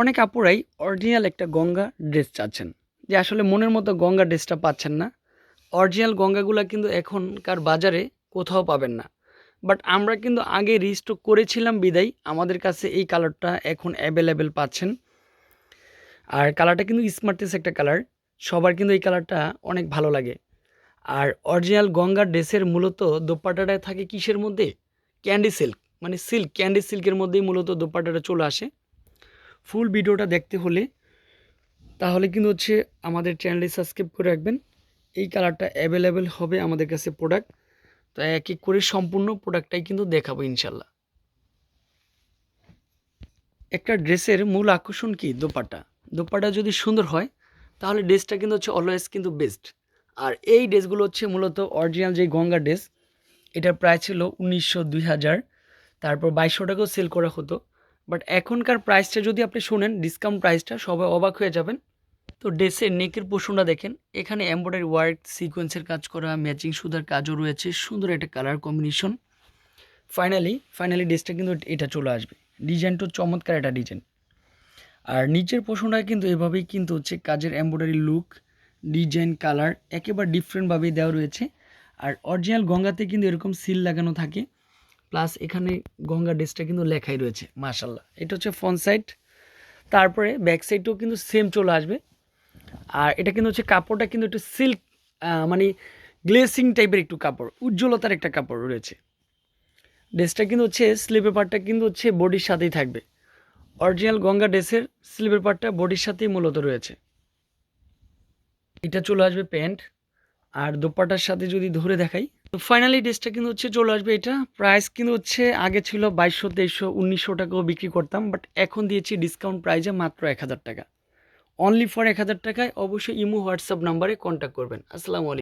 অনেক আপুরাই অরিজিনাল একটা গঙ্গা ড্রেস চাচ্ছেন। যে আসলে মনের মতো গঙ্গা ড্রেসটা পাচ্ছেন না। অরিজিনাল গঙ্গাগুলো কিন্তু এখনকার বাজারে কোথাও পাবেন না। বাট আমরা কিন্তু আগে রিস্টক করেছিলাম বিদায়, আমাদের কাছে এই কালারটা এখন অ্যাভেলেবেল পাচ্ছেন। আর কালারটা কিন্তু স্মার্টেস একটা কালার সবার কিন্তু এই কালারটা অনেক ভালো লাগে। আর অরিজিনাল গঙ্গা ড্রেসের মূলত দোপাট্টাটায় থাকে কিসের মধ্যে? ক্যান্ডি সিল্ক মানে সিল্ক ক্যান্ডি সিল্কের মধ্যেই মূলত দোপাট্টাটা চলে আসে। ফুল ভিডিওটা দেখতে হলে তাহলে কিন্তু হচ্ছে আমাদের চ্যানেলটি সাবস্ক্রাইব করে রাখবেন। এই কালারটা অ্যাভেলেবেল হবে আমাদের কাছে প্রোডাক্ট তো এক এক করে সম্পূর্ণ প্রোডাক্টটাই কিন্তু দেখাবো ইনশাল্লাহ। একটা ড্রেসের মূল আকর্ষণ কি? দোপাটা দোপাটা যদি সুন্দর হয়, তাহলে ড্রেসটা কিন্তু হচ্ছে অলওয়েজ কিন্তু বেস্ট আর এই ড্রেসগুলো হচ্ছে মূলত অরিজিনাল যে গঙ্গা ড্রেস, এটার প্রায় ছিল উনিশশো দুই হাজার। তারপর বাইশশো টাকাও সেল করা হতো। বাট এখনকার প্রাইসটা যদি আপনি শোনেন ডিসকাউন্ট প্রাইসটা সবাই অবাক হয়ে যাবেন। তো ড্রেসের নেকের পোষণটা দেখেন। এখানে এমব্রয়ডারি ওয়ার্ক সিকোয়েন্সের কাজ করা ম্যাচিং সুতার কাজও রয়েছে। সুন্দর একটা কালার কম্বিনেশন ফাইনালি ফাইনালি ড্রেসটা কিন্তু এটা চলে আসবে। ডিজাইনটা চমৎকার একটা ডিজাইন আর নিচের পোষণটা কিন্তু এভাবেই কিন্তু হচ্ছে কাজের এমব্রয়ডারি লুক ডিজাইন কালার একেবারে ডিফারেন্টভাবেই দেওয়া রয়েছে। আর অরিজিনাল গঙ্গাতে কিন্তু এরকম সিল লাগানো থাকে। প্লাস এখানে গঙ্গা ড্রেসটা কিন্তু লেখাই রয়েছে মাশাল্লাহ এটা হচ্ছে ফ্রন্ট সাইড তারপরে ব্যাক সাইডটাও কিন্তু সেম চলে আসবে। আর এটা কিন্তু হচ্ছে কাপড়টা কিন্তু একটু সিল্ক মানে গ্লেসিং টাইপের একটু কাপড়, উজ্জ্বলতার একটা কাপড় রয়েছে। ড্রেসটা কিন্তু হচ্ছে স্লিপের পার্টটা কিন্তু হচ্ছে বডির সাথেই থাকবে। অরিজিনাল গঙ্গা ড্রেসের স্লিপের পার্টটা বডির সাথেই মূলত রয়েছে। এটা চলে আসবে প্যান্ট। আর দোপাটার সাথে যদি ধরে দেখাই তো ফাইনালি ড্রেসটা কিন্তু হচ্ছে চলে আসবে এটা। প্রাইস কিন্তু হচ্ছে, আগে ছিল বাইশশো, তেইশশো, উনিশশো টাকাও বিক্রি করতাম বাট এখন দিয়েছি ডিসকাউন্ট প্রাইসে মাত্র এক হাজার টাকা। অনলি ফর এক হাজার টাকায় অবশ্যই ইমো, হোয়াটসঅ্যাপ নাম্বারে কন্ট্যাক্ট করবেন। আসসালামু আলাইকুম।